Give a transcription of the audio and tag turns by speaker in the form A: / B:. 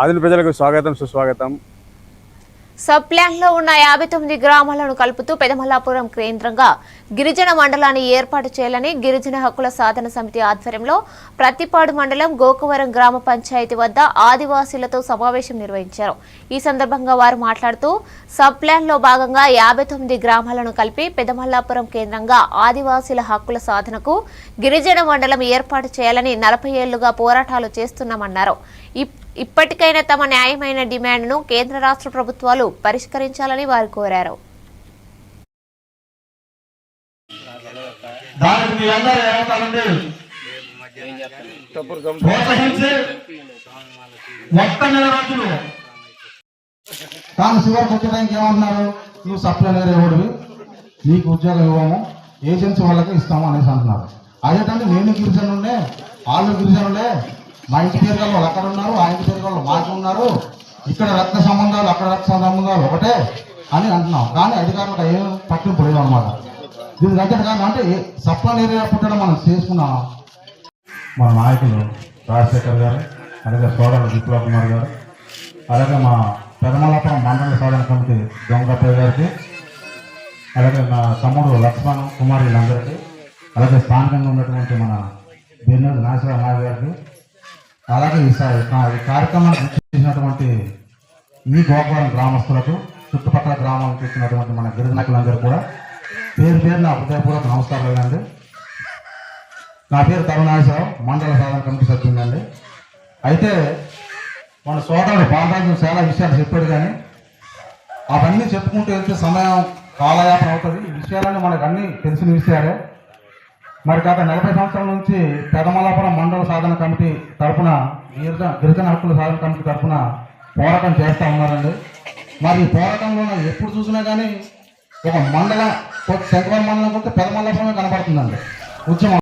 A: ఆదిల ప్రజలకు స్వాగతం సుస్వాగతం.
B: సబ్ ప్లాన్లో ఉన్న యాభై తొమ్మిది గ్రామాలను కలుపుతూ పెదమల్లాపురం కేంద్రంగా గిరిజన మండలాన్ని ఏర్పాటు చేయాలని గిరిజన హక్కుల సాధన సమితి ఆధ్వర్యంలో ప్రతిపాడు మండలం గోకవరం గ్రామ పంచాయతీ వద్ద ఆదివాసీలతో సమావేశం నిర్వహించారు. ఈ సందర్భంగా వారు మాట్లాడుతూ సబ్ ప్లాన్లో భాగంగా యాభై తొమ్మిది గ్రామాలను కలిపి పెదమల్లాపురం కేంద్రంగా ఆదివాసీల హక్కుల సాధనకు గిరిజన మండలం ఏర్పాటు చేయాలని నలభై ఏళ్ళుగా పోరాటాలు చేస్తున్నామన్నారు. ఇప్పటికైనా తమ న్యాయమైన డిమాండ్ను కేంద్ర రాష్ట్ర ప్రభుత్వాలు పరిష్కరించాలని వారు కోరారు.
C: దానికి మీరందరూ ఏమవుతారండి
D: ఏమంటున్నారు? నువ్వు సప్లైనర్ ఎవడివి నీకు ఉద్యోగం ఇవ్వము. ఏజెన్సీ వాళ్ళకి ఇస్తాము అనేసి అంటున్నారు. అదేంటంటే నేను గిరిజనుండే వాళ్ళు గిరిజనులే. మా ఇంటి పేరు వాళ్ళు అక్కడ ఉన్నారు ఆ ఇంటి పేరు వాళ్ళు మాకు ఉన్నారు. ఇక్కడ రక్త సంబంధాలు అక్కడ రక్త సంబంధాలు ఒకటే అని అంటున్నాం. కానీ అధికారులకు ఏం పట్టింపు లేదు అనమాట దీని అంతటి కాదు అంటే ఏరియా పుట్టడం మనం చేసుకున్నాం.
C: మన నాయకులు రాజశేఖర్ గారు అలాగే సోదరులు విప్లవ్ కుమార్ గారు అలాగే మా పెదమలాపురం మండల సాధన కమిటీ దొంగపయ్య గారికి అలాగే నా తమ్ముడు లక్ష్మణ్ కుమార్ వీళ్ళందరికీ అలాగే స్థానికంగా ఉన్నటువంటి మన బెన్నూరు నాసిరా నాయుడు గారికి అలాగే ఈ ఈ కార్యక్రమాన్ని చేసినటువంటి ఈ గోపాలం గ్రామస్తులకు చుట్టుపక్కల గ్రామాలకు వచ్చినటువంటి మన గిరిజనకులందరూ కూడా పేరు పేరున హృదయపూర్వక నమస్కారాలు అండి. నా పేరు తరుణాశరావు మండల సాధన కమిటీ సభ్యుందండి అయితే మన సోదరుడు బాలరాజు చాలా విషయాలు చెప్పాడు కానీ అవన్నీ చెప్పుకుంటూ వెళ్తే సమయం కాలయాపన అవుతుంది. ఈ విషయాలన్నీ మనకు అన్నీ తెలిసిన విషయాలే. మరి గత నలభై సంవత్సరాల నుంచి పెదమలాపురం మండల సాధన కమిటీ తరఫున గిరిజన గిరిజన హక్కుల సాధన కమిటీ తరఫున పోరాటం చేస్తూ ఉన్నారండి. మరి ఈ పోరాటంలో ఎప్పుడు చూసినా కానీ ఒక మండలం శంకరం మండలం కొంటే పెదమల్లాపురమే కనపడుతుందండి. ఉద్యమం